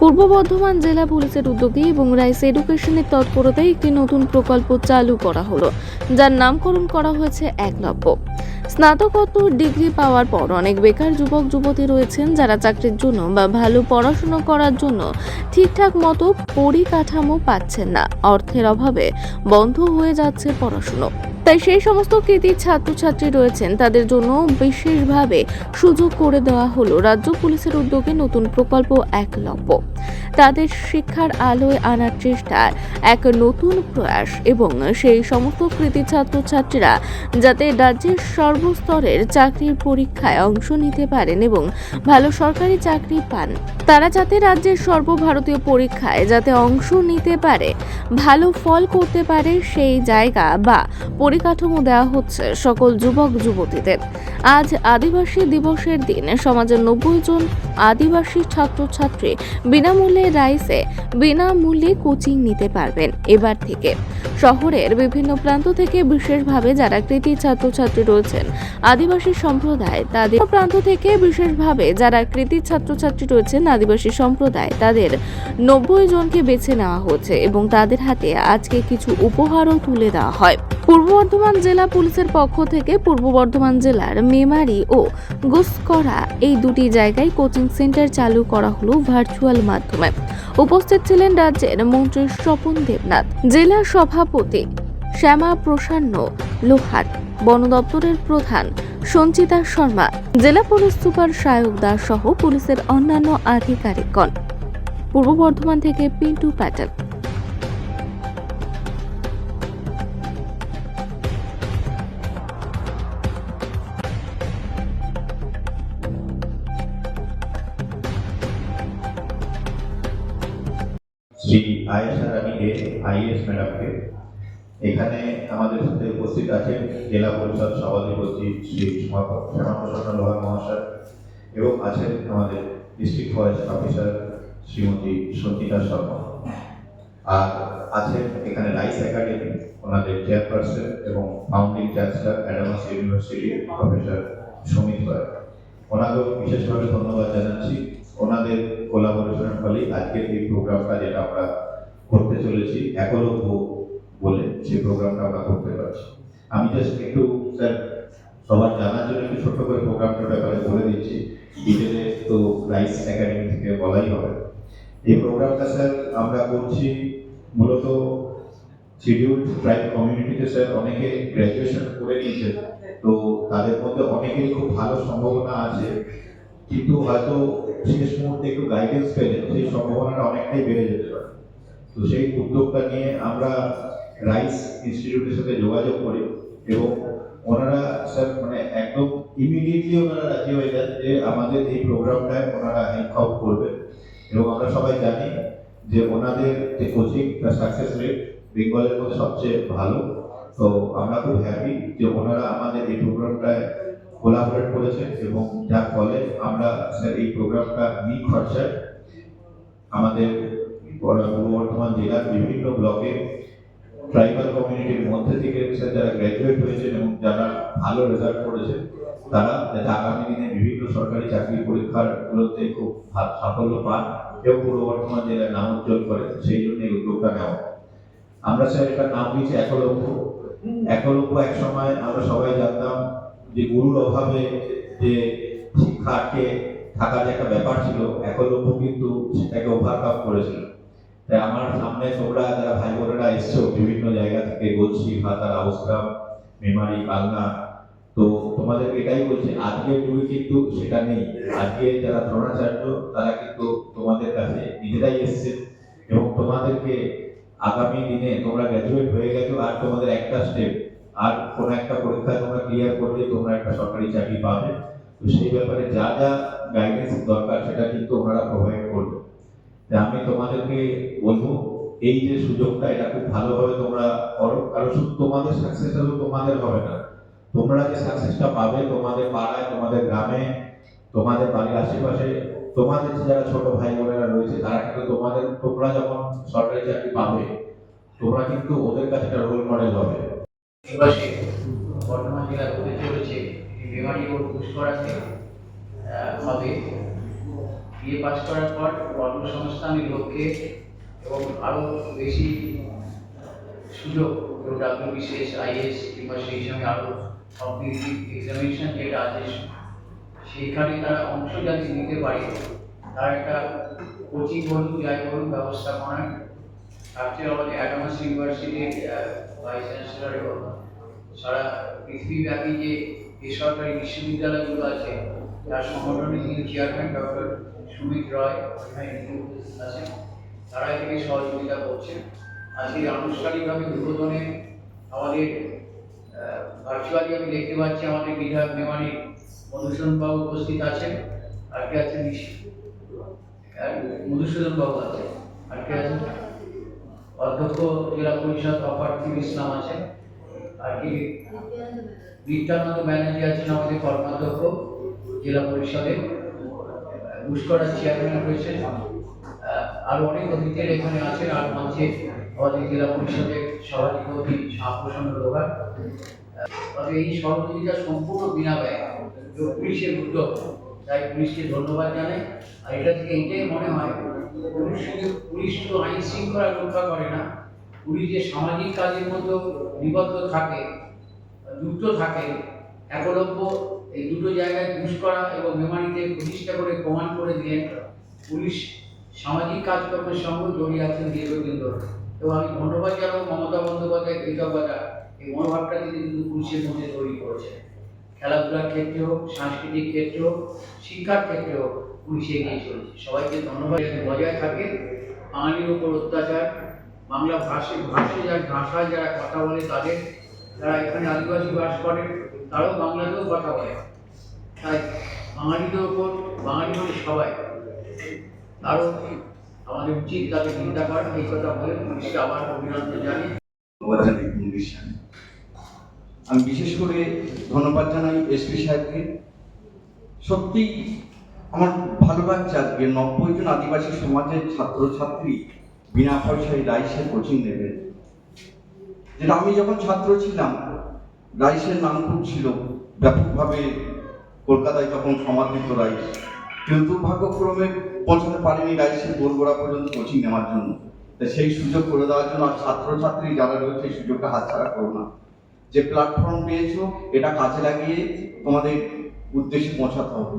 পূর্ব বর্ধমান জেলা পুলিশের উদ্যোগে এবং রাইস এডুকেশনের তৎপরতায় একটি নতুন প্রকল্প চালু করা হলো, যার নামকরণ করা হয়েছে একলব্য স্নাতকোত্তর ডিগ্রি পাওয়ার পর অনেক বেকার যুবক, যুবতী রয়েছেন যারা চাকরির জন্য বা ভালো পড়াশোনা করার জন্য ঠিকঠাক মতো পরিকাঠামো পাচ্ছেন না। অর্থের অভাবে বন্ধ হয়ে যাচ্ছে পড়াশুনো। তাই সেই সমস্ত কৃতি ছাত্রছাত্রী রয়েছেন। তাদের জন্য বিশেষভাবে সুযোগ করে দেওয়া হলো রাজ্য পুলিশের উদ্যোগে নতুন প্রকল্প এক একলব্য তাদের শিক্ষার আলোয় আনার চেষ্টার এক নতুন প্রয়াস এবং সেই সমস্ত কৃতি ছাত্রছাত্রীরা যাতে রাজ্যের সর্বস্তরের চাকরির পরীক্ষায় অংশ নিতে পারেন এবং ভালো সরকারি চাকরি পান, তারা যাতে রাজ্যের সর্বভারতীয় পরীক্ষায় যাতে অংশ নিতে পারে, ভালো ফল করতে পারে সেই জায়গা বা পরিকাঠামো দেওয়া হচ্ছে সকল যুবক যুবতীদের। আজ আদিবাসী দিবসের দিন সমাজের নব্বই জন আদিবাসী ছাত্রছাত্রী বিনামূল্যে রাইসে বিনামূল্যে কোচিং নিতে পারবেন। এবার থেকে শহরের বিভিন্ন প্রান্ত থেকে বিশেষভাবে যারা কৃতি ছাত্রছাত্রী রয়েছেন, আদিবাসী সম্প্রদায় তাদের প্রান্ত থেকে বিশেষভাবে যারা কৃতি ছাত্রছাত্রী রয়েছেন, আদিবাসী সম্প্রদায় তাদের নব্বই জনকে বেছে নেওয়া হয়েছে এবং তাদের হাতে আজকে কিছু উপহারও তুলে দেওয়া হয়। পূর্ব বর্ধমান জেলা পুলিশের পক্ষ থেকে পূর্ব বর্ধমান জেলার মেমারি ও গুসকরা এই দুটি জায়গায় কোচিং সেন্টার চালু করা হলো ভার্চুয়াল মাধ্যমে। উপস্থিত ছিলেন রাজ্যের মন্ত্রী স্বপন দেবনাথ। জেলা সভাপতি শ্যামা প্রসান্ন লোহার বন দপ্তরের প্রধান সঞ্চিতা শর্মা, জেলা পুলিশ সুপার সায়ক দাস সহ পুলিশের অন্যান্য আধিকারিকগণ। পূর্ব বর্ধমান থেকে পিন্টু প্যাটেল। শ্রী আয়েশা রানী এ আইএস ম্যাডামকে এখানে আমাদের সাথে উপস্থিত আছেন জেলা পরিষদ সভাধিপতি শ্রী শ্যামাপ্রসন্ন লোহার মহাশয় এবং আছেন আমাদের district forest officer Shrimati Sanchita Sharma. আর আছেন এখানে রাইস একাডেমি, ওনাদের চেয়ারপারসন এবং ফাউন্ডিং চ্যান্সেলর অ্যাডামাস ইউনিভার্সিটির প্রফেসর সুমিত ওনাকেও বিশেষভাবে ধন্যবাদ জানাচ্ছি। ওনাদের কোলাবোরেশনের ফলে আজকের এই প্রোগ্রামটা যেটা আমরা করতে চলেছি একলব্য বলে সেই প্রোগ্রামটা আমরা করতে পারছি। আমি জাস্ট একটু, স্যার, সবার জানার জন্য একটু ছোট্ট করে প্রোগ্রামটার ব্যাপারে বলে দিচ্ছি। ডিটেলে তো রাইস একাডেমি থেকে বলাই হবে। এই প্রোগ্রামটা স্যার, আমরা করছি মূলত শিডিউল ট্রাইব কমিউনিটিতে স্যার, অনেকে গ্র্যাজুয়েশন করে নিয়েছে তো তাদের মধ্যে অনেকেরই খুব ভালো সম্ভাবনা আছে। কিন্তু হয়তো শেষ মুহূর্তে একটু গাইডেন্স পেলে সেই সম্ভাবনাটা অনেকটাই বেড়ে যেতে পারে। তো সেই উদ্যোগটা নিয়ে আমরা রাইস ইনস্টিটিউটের সাথে যোগাযোগ করি এবং ওনারা স্যার মানে একদম ইমিডিয়েটলি ওনারা রাজি হয়ে যান যে আমাদের এই প্রোগ্রামটায় ওনারা হেল্প আউট করবেন। এবং আমরা সবাই জানি যে ওনাদের যে কোচিং সাকসেস রেট বেঙ্গলের মধ্যে সবচেয়ে ভালো। তো আমরা খুব হ্যাপি যে ওনারা আমাদের এই প্রোগ্রামটায় কোলাবোরেট করেছে এবং যার ফলে আমরা স্যার এই প্রোগ্রামটা নিই খরচায় আমাদের পূর্ব বর্ধমান জেলার বিভিন্ন ব্লকে ট্রাইবাল কমিউনিটির মধ্যে থেকে স্যার যারা গ্র্যাজুয়েট হয়েছেন এবং যারা ভালো রেজাল্ট করেছেন, তারা যাতে আগামী দিনে বিভিন্ন সরকারি চাকরি পরীক্ষারগুলোতে খুব সাফল্য পান এবং পূর্ব বর্ধমান জেলার নাম উজ্জ্বল করে, সেই জন্য এই উদ্যোগটা নেওয়া। আমরা স্যার এটার নাম দিয়েছি একলব্য। একলব্য এক সময় আমরা সবাই জানতাম যে গুরুর অভাবে যে শিক্ষা আটকে থাকার যে একটা ব্যাপার ছিল একলব্য কিন্তু সেটাকে ওভারকাম করেছিল। তাই আমার সামনে তোমরা যারা ভাই বোনেরা এসছো, বিভিন্ন জায়গা থেকে গলসি ভাতার আউসগ্রাম, মেমারি বাংলা তো তোমাদের এটাই বলছি, আজকের যুগে কিন্তু সেটা নেই। আজকে যারা দ্রোণাচার্য, তারা কিন্তু তোমাদের কাছে নিজেরাই এসছে এবং তোমাদেরকে আগামী দিনে তোমরা গ্র্যাজুয়েট হয়ে গেছো, আর তোমাদের একটা স্টেপ আর কোনো একটা পরীক্ষায় তোমরা ক্লিয়ার করলে তোমরা একটা সরকারি চাকরি পাবে। তো সেই ব্যাপারে যা যা গাইডেন্স দরকার সেটা কিন্তু ওনারা প্রোভাইড করবে। আমি তোমাদেরকে বলব, এই যে সুযোগটা এটা খুব ভালোভাবে তোমরা করো, কারণ শুধু তোমাদের সাকসেস হলো তোমাদের হবে না। তোমরা যে সাকসেসটা পাবে তোমাদের পাড়ায়, তোমাদের গ্রামে, তোমাদের বাড়ির আশেপাশে, তোমাদের যারা ছোট ভাই বোনেরা রয়েছে, তারা কিন্তু তোমাদের, তোমরা যখন সরকারি চাকরি পাবে, তোমরা কিন্তু ওদের কাছে একটা রোল মডেল হবে। নিবাসী বর্তমান জেলায় হতে চলেছে মেমারি ও পুষ্করাতে আহ, হবে। বিএ পাস করার পর কর্মসংস্থানের লক্ষ্যে এবং আরও বেশি সুযোগ বিসিএস আইএস কিংবা সেই সঙ্গে আরও কম্পিটিটিভ এক্সামিনেশন যেটা আছে সেখানে তারা অংশ যাতে পারে তার একটা কোচিং যাই বলুন ব্যবস্থাপনায় থাকছে আমাদের অ্যাডামাস ইউনিভার্সিটির ভাইস চ্যান্সেলর এবং সারা পৃথিবীব্যাপী যে বেসরকারি বিশ্ববিদ্যালয়গুলো আছে, তার সংগঠনের যিনি চেয়ারম্যান ডক্টর সুমিত রয় আছেন তারা এটাকে সহযোগিতা করছেন। আজকে আনুষ্ঠানিকভাবে উদ্বোধনে আমাদের ভার্চুয়ালি আমি দেখতে পাচ্ছি আমাদের বিধায়ক মেমানি মধুসূদন বাবু উপস্থিত আছেন, আর কে আছেন মধুসূদন বাবু আছেন, আর কে আছেন? অধ্যক্ষ, জেলা পরিষদ অপার্থিব ইসলাম আছে। আর কি? নিত্যানন্দ ব্যানার্জি আছেন আমাদের কর্মাধ্যক্ষ, জেলা পরিষদের ঘুষকরার চেয়ারম্যান রয়েছেন। আর অনেক অতিথিরা এখানে আছেন। আর মঞ্চে আমাদের জেলা পরিষদের সভাধিপতি শাহপ্রসন্ন লোহার। তবে এই সহযোগিতা সম্পূর্ণ বিনা ব্যয়। পুলিশের উদ্যোগ তাই পুলিশকে ধন্যবাদ জানাই। আর এটা থেকে এটাই মনে হয়, পুলিশ শুধু পুলিশ শুধু আইন শৃঙ্খলা রক্ষা করে না। পুলিশ যে সামাজিক কাজের মধ্যে নিবদ্ধ থাকে, যুক্ত থাকে, একলব্য এই দুটো জায়গায় করা এবং মেমারিতে প্রতিষ্ঠা করে প্রমাণ করে দিলেন পুলিশ সামাজিক কাজকর্মের সঙ্গে জড়িয়ে আছেন দীর্ঘদিন ধরে। এবং আমি ধন্যবাদ জানাব মমতা বন্দ্যোপাধ্যায়, কৃতজ্ঞতা। এই মনোভাবটা কিন্তু পুলিশের মধ্যে তৈরি করেছেন। খেলাধুলার ক্ষেত্রে হোক, সাংস্কৃতিক ক্ষেত্রে হোক, শিক্ষার ক্ষেত্রে হোক, পুলিশ এগিয়ে চলেছে। সবাইকে ধন্যবাদ। বজায় থাকে, বাঙালির উপর অত্যাচার, বাংলা ভাষে ভাষে যার ভাষায় যারা কথা বলে, তাদের যারা এখানে আদিবাসী বাস করে, তারাও বাংলাতেও কথা বলে। তাই বাঙালিদের উপর, বাঙালি মানে সবাই। আরও আমাদের উচিত তাদের চিন্তা করা। এই কথা বলে পুলিশকে আবার অভিনন্দন ইংলিশন আমি বিশেষ করে ধন্যবাদ জানাই এসপি সাহেবকে। সত্যি, আমার ভালো লাগছে আজকে। নব্বই জন আদিবাসী সমাজের ছাত্রছাত্রী বিনা পয়সায় রাইসের কোচিং নেবেন যেটা আমি যখন ছাত্র ছিলাম, রাইসের নাম খুব ছিল ব্যাপকভাবে কলকাতায় তখন সমাদৃত রাইস। কিন্তু দুর্ভাগ্যক্রমে পৌঁছাতে পারিনি রাইসের গোলগোড়া পর্যন্ত কোচিং নেওয়ার জন্য। সেই সুযোগ করে দেওয়ার জন্য আর ছাত্রছাত্রী যারা রয়েছে, সেই সুযোগটা হাতছাড়া করো না। যে প্ল্যাটফর্ম পেয়েছ এটা কাজে লাগিয়ে তোমাদের উদ্দেশ্যে পৌঁছাতে হবে।